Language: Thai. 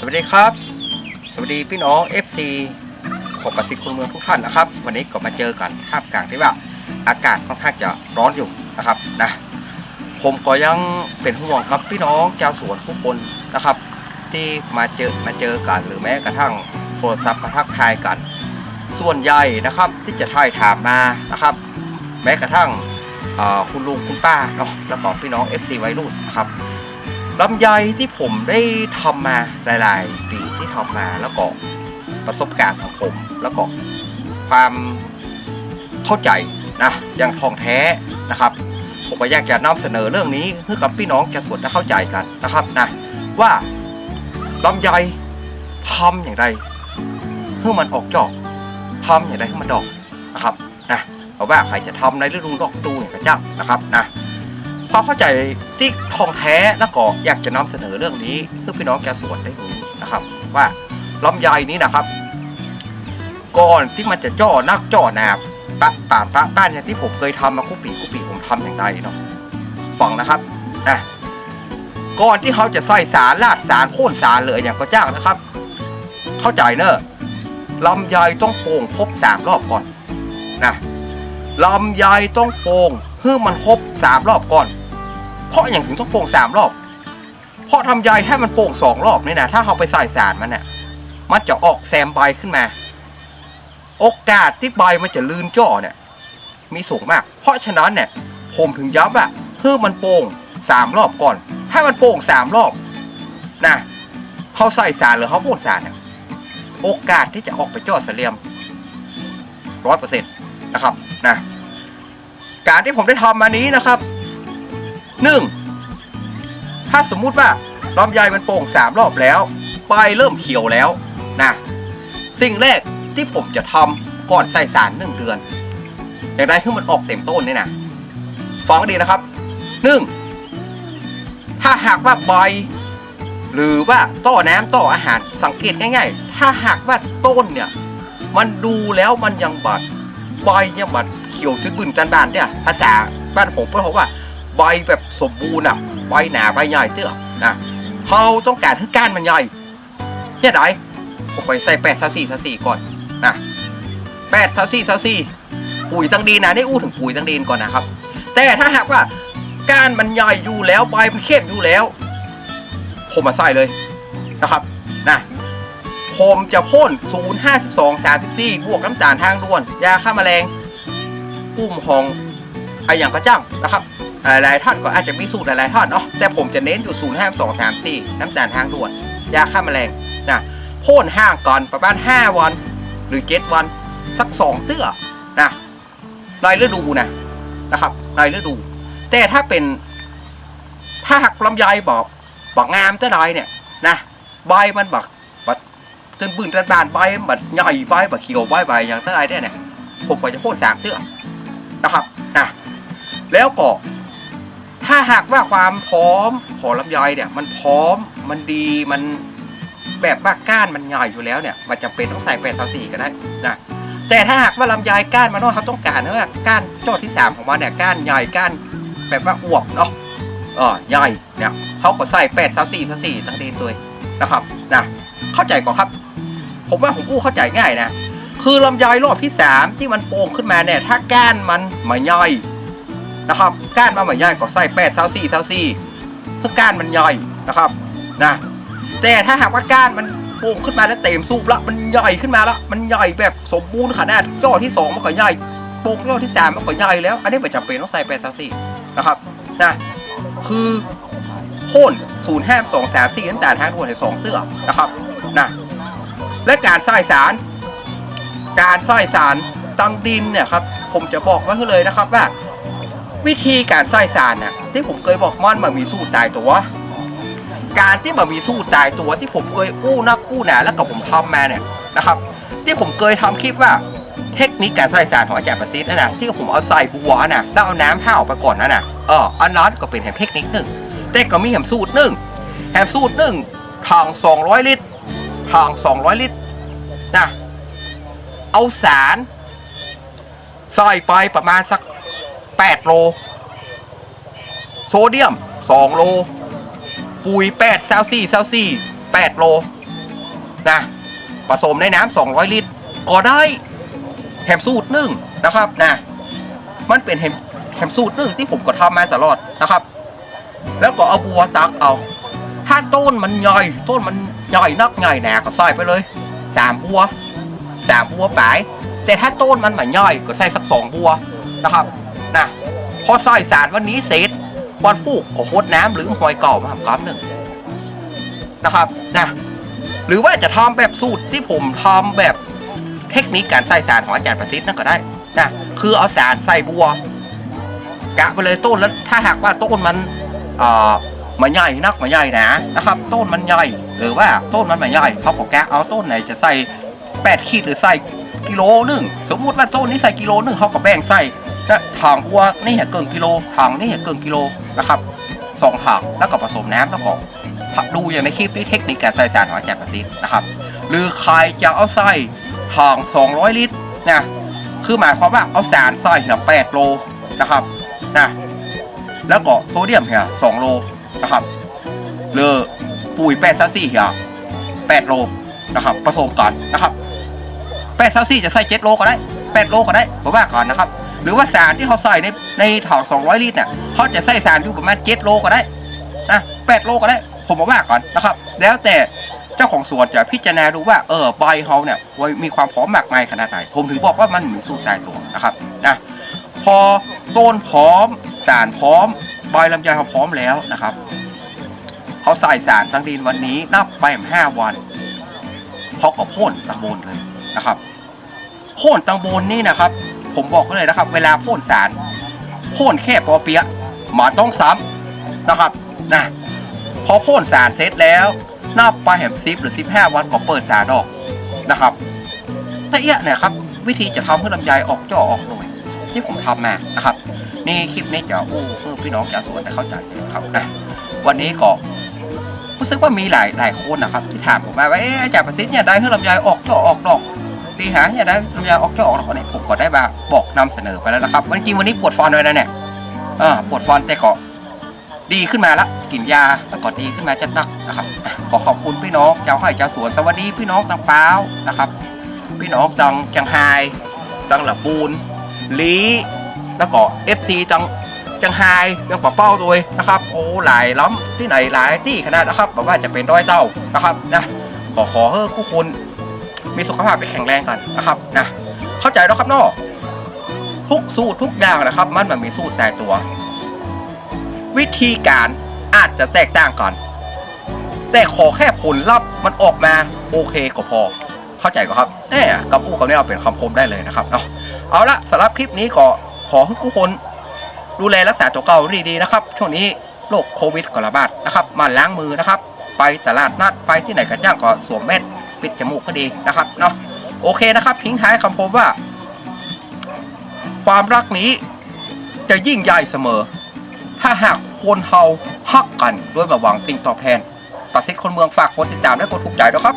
สวัสดีครับ สวัสดีพี่น้อง FC ของกสิคนเมืองทุกท่านนะครับ วันนี้ก็มาเจอกันท่ามกลางที่ว่าอากาศค่อนข้างจะร้อนอยู่นะครับนะผมก็ยังเป็นห่วงกับพี่น้องชาวสวนทุกคนนะครับ ที่มาเจอมาเจอกันหรือแม้กระทั่งโทรศัพท์มาทักทายกัน ส่วนใหญ่นะครับที่จะถ่ายถามมานะครับ แม้กระทั่งคุณลุงคุณป้าเนาะแล้วก็พี่น้อง FC วัยรุ่นนะครับ ลำไยที่ผมได้ทำมาหลายๆ ปีที่ทำมาแล้วก็ประสบการณ์ของผม แล้วก็ความเข้าใจนะอย่างทองแท้นะครับ ผมก็อยากจะนำเสนอเรื่องนี้ให้กับพี่น้องจะสวนได้เข้าใจกันนะครับนะว่าลำไยทำอย่างไรเพื่อมันออกจอกทำอย่างไรให้มันดอกนะครับนะเพราะว่าใครจะทำในฤดูดอกดูอย่างกระจับนะครับนะ ความเข้าใจที่ทองแท้แล้วก็อยากจะนำเสนอเรื่องนี้เพื่อพี่น้องจะสวนได้รู้นะครับ ว่าลำไยนี้นะครับ ก่อนที่มันจะจ่อนักจ่อหนาบปะป่านปะป้านอย่างที่ผมเคยทำมาคุปีคุปีผมทำอย่างไรเนาะฟังนะครับนะก่อนที่เขาจะใส่สารลาดสารโค่นสารเลยอย่างก็จ้างนะครับ เข้าใจเนอะลำไยต้องโป่งครบสามรอบก่อนนะลำไยต้องโป่ง เพื่อมันครบสามรอบก่อน เพราะอย่างถึงต้องโป่งสามรอบ เพราะลำไยถ้ามันโป่งสองรอบนี่นะถ้าเขาไปใส่สารมันเนี่ยมันจะออกแซมใบขึ้นมา โอกาสที่ใบมันจะลื่นจ่อเนี่ย มีสูงมาก เพราะฉะนั้นเนี่ยผมถึงย้ำว่าเพื่อมันโป่งสามรอบก่อน ถ้ามันโป่งสามรอบนะเขาใส่สารหรือเขาโป่งสารเนี่ยโอกาสที่จะออกไปจ่อเสลียมร้อยเปอร์เซ็นต์นะครับนะ การที่ผมได้ทำมานี้นะครับหนึ่งถ้าสมมุติว่าลำไยมันโป่งสามรอบแล้วใบเริ่มเขียวแล้วนะสิ่งแรกที่ผมจะทำก่อนใส่สารหนึ่งเดือน อย่างไรให้มันออกเต็มต้นนี่นะฟังดีนะครับหนึ่งถ้าหากว่าใบหรือว่าต้อน้ำต้ออาหารสังเกตง่าย ๆ ถ้าหากว่าต้นเนี่ย มันดูแล้วมันยังบัด ใบยังบัดเขียวตื้นบึนจันบานเนี่ยภาษาบ้านผมเพื่อบอกว่าใบแบบสมบูรณ์อะใบหนาใบใหญ่เตื้อนะเราต้องการให้ก้านมันใหญ่เนี่ยไหนผมไปใส่แปดซาสี่ซาสี่ก่อนนะแปดซาซี่ซาซี่ปุ๋ยตังดีนะนี่อู้ถึงปุ๋ยตังดีนก่อนนะครับ แต่ถ้าหากว่าก้านมันใหญ่อยู่แล้วใบมันเข้มอยู่แล้ว ผมมาใส่เลยนะครับ ผมจะพ่น0 52 34 บวกน้ำตาลทางด่วน ยาฆ่าแมลงกุ้มหองอะไรอย่างกระจังนะครับหลายๆท่านก็อาจจะมีสูตรหลายๆท่านเนาะแต่ผมจะเน้นอยู่0 5 2 3 4 น้ำตาลทางด่วน ยาฆ่าแมลงนะพ่นห่างก่อนประมาณ 5 วัน หรือ 7 วัน สัก 2 เตื้อนะรายฤดูนะนะครับรายฤดู แต่ถ้าเป็น ถ้าหักลำไยบอกบอกงามจะได้เนี่ยนะใบมันบักบัก ตึนบืนตันบานใบมันบักใหญ่ใบบเขียวใบใบอย่างจะได้เนี่ยเนี่ยผมก็จะพ่นสามเตื้อนะครับนะแล้วก็ถ้าหากว่าความพร้อมของลำไยเนี่ย มันพร้อมมันดีมันแบบว่าก้านมันใหญ่อยู่แล้วเนี่ย มันจำเป็นต้องใส่แปดสสี่ก็ได้นะแต่ถ้าหากว่าลำไยก้านมันน้อยเขาต้องการว่าก้านโจทย์ที่สามของมันเนี่ยก้านใหญ่ก้านแบบว่าอวบเนาะเออใหญ่เนี่ยเขาก็ใส่แปดสสี่สี่ตั้งเดนตัว นะครับนะเข้าใจก่อนครับ ผมว่าผมอู้เข้าใจง่ายนะ คือลำไยรอบที่สามที่มันโป่งขึ้นมาเนี่ยถ้าก้านมันไม่ใหญ่นะครับ ก้านมันไม่ใหญ่ก็ใส่แปดสี่สี่เพื่อก้านมันใหญ่นะครับนะแต่ถ้าหากว่าก้านมันโป่งขึ้นมาแล้วเต็มสูบแล้วมันใหญ่ขึ้นมาแล้วมันใหญ่แบบสมบูรณ์ขนาดย่อที่สองมันก็ใหญ่โป่งย่อที่สามมันก็ใหญ่แล้ว อันนี้ไม่จำเป็นต้องใส่แปดสี่นะครับนะคือ โค่นศูนย์ห้าสองสามสี่น้ำตาลทางด่วนในสองเตื้อนะครับนะและการใส่สาร การใส่สารตังดินเนี่ยครับผมจะบอกไว้เลยนะครับว่า วิธีการใส่สารน่ะที่ผมเคยบอกม่อนมามีสูตรตายตัวการที่มามีสูตรตายตัวที่ผมเคยอู้นักอู้หนาแล้วก็ผมทำมาเนี่ยนะครับ ที่ผมเคยทำคลิปว่า เทคนิคการใส่สารของอาจารย์ประสิทธิ์นะนะที่ผมเอาใส่บัวนะแล้วเอาน้ำห้าวไปก่อนนะนะเอออันนั้นก็เป็นเทคนิคหนึ่ง แต่ก็มีแฮมสูตรหนึ่งแฮมสูตรหนึ่งทาง200ลิตรทาง200ลิตรนะเอาสารใส่ไปประมาณสัก8โล โซเดียม2โล ปุ๋ย8ซาซี่ซาซี่8โลนะผสมในน้ำ200ลิตร ก็ได้แฮมสูตรหนึ่งนะครับนะมันเป็นแฮมแฮมสูตรหนึ่งที่ผมก็ทำมาตลอดนะครับ แล้วก็เอาบัวตักเอา ถ้าต้นมันใหญ่ต้นมันใหญ่นักใหญ่หนาก็ใส่ไปเลยสามบัวสามบัวไปแต่ถ้าต้นมันไม่ใหญ่ก็ใส่สักสองบัวนะครับนะพอใส่สารวันนี้เสร็จวันพูกก็โคดน้ำหรือหอยเก่ามาทำกำหนึ่งนะครับนะหรือว่าจะทำแบบสูตรที่ผมทำแบบเทคนิคการใส่สารของอาจารย์ประสิทธิ์นั่นก็ได้นะคือเอาสารใส่บัวกะไปเลยต้นแล้วถ้าหากว่าต้นมัน มันใหญ่นักมันใหญ่นะนะครับ ต้นมันใหญ่หรือว่าต้นมันไม่ใหญ่เขาก็แกะเอาต้นไหนจะใส่แปดขีดหรือใส่กิโลหนึ่งสมมุติว่าต้นนี้ใส่กิโลหนึ่งเขาก็แบ่งใส่นะถังบัวนี่เกินกิโลถังนี่เกินกิโลนะครับสองถังแล้วก็ผสมน้ำแล้วก็ดูอย่างในคลิปนี้เทคนิคการใส่สารของอาจารย์ประสิทธิ์นะครับ หรือใครจะเอาใส่ถัง200 ลิตรนะคือหมายความว่าเอาสารใส่เหี่ย8โลนะครับนะ แล้วก็โซเดียมเหี่ยสองโลนะครับหรือปุ๋ยแปดซาซี่เหี่ยแปดโลนะครับผสมกันนะครับแปดซาซี่จะใส่เจ็ดโลก็ได้แปดโลก็ได้ผมว่าก่อนนะครับ หรือว่าสารที่เขาใส่ในในถังสองร้อยลิตรเนี่ยเขาจะใส่สารอยู่ประมาณเจ็ดโลก็ได้นะแปดโลก็ได้ผมมาว่าก่อนนะครับ แล้วแต่เจ้าของสวนจะพิจารณาดูว่าเออใบเขาเนี่ยมีความพร้อมมากมายขนาดไหน ผมถึงบอกว่ามันเหมือนสูตรตายตัวนะครับนะพอต้นพร้อม สารพร้อมใบลำไยเขาพร้อมแล้วนะครับเขาใส่สารตั้งดินวันนี้นับไปห้าวันเขาก็พ่นตังบนเลยนะครับพ่นตังบนนี่นะครับ ผมบอกเขาเลยนะครับ เวลาพ่นสารพ่นแค่ปอเปียะหมาต้องซ้ำนะครับนะพอพ่นสารเสร็จแล้วนับไปแหมซิปหรือสิบห้าวันก็เปิดสารออกนะครับแต่เอี้ยเนี่ยครับวิธีจะทำให้ลำไยออกจ่อออกหน่วยที่ผมทำมานะครับ นี่คลิปนี้จะโอ้เพื่อพี่น้องชาวสวนได้เข้าใจนะครับนะวันนี้ก็รู้สึกว่ามีหลายหลายคนนะครับ ที่ถามผมมาว่าเอ๊ะอาจารย์ประสิทธิ์เนี่ยได้ให้ลำไยออกจ่อออกดอกดีหาเนี่ยได้ลำไยออกจ่อออกดอกเนี่ยผมก็ได้มาบอกนำเสนอไปแล้วนะครับวันจริงวันนี้ปวดฟันเลยนะเนี่ยอ่าปวดฟันแต่ก็ดีขึ้นมาละกินยาแล้วก็ดีขึ้นมาจัดนักนะครับขอขอบคุณพี่น้องชาวไร่ชาสวนสวัสดีพี่น้องต่างเปล่านะครับ พี่น้องจังจังไฮจังหลับบูนลี แล้วก็ FC จังจังไฮยังปะเป้าด้วยนะครับโอ้หลายล้ำที่ไหนหลายที่ขนาดนะครับบอกว่าจะเป็นร้อยเจ้านะครับนะขอขอให้ผู้คนมีสุขภาพที่แข็งแรงกันนะครับนะเข้าใจแล้วครับเนอะทุกสูตรทุกอย่างนะครับ มันมันมีสูตรแต่ตัว วิธีการอาจจะแตกต่างกัน แต่ขอแค่ผลลัพธ์มันออกมาโอเคก็พอ เข้าใจก็ครับแน่กับผู้กับเนี่ยเอาเป็นคำคมได้เลยนะครับเนาะเอาละสำหรับคลิปนี้ก็ ขอให้ทุกคนดูแลรักษาตัวเก่าดีๆนะครับ ช่วงนี้โรคโควิดก็ระบาดนะครับมาล้างมือนะครับ ไปตลาดนัดไปที่ไหนกันจ้างก็สวมแมสปิดจมูกก็ดีนะครับเนาะโอเคนะครับทิ้งท้ายคำคมว่า ความรักนี้จะยิ่งใหญ่เสมอ ถ้าหากคนเฮาฮักกันด้วยมาหวังสิ่งตอบแทนประสิทธิ์คนเมืองฝากกดติดตามและกดถูกใจด้วยครับ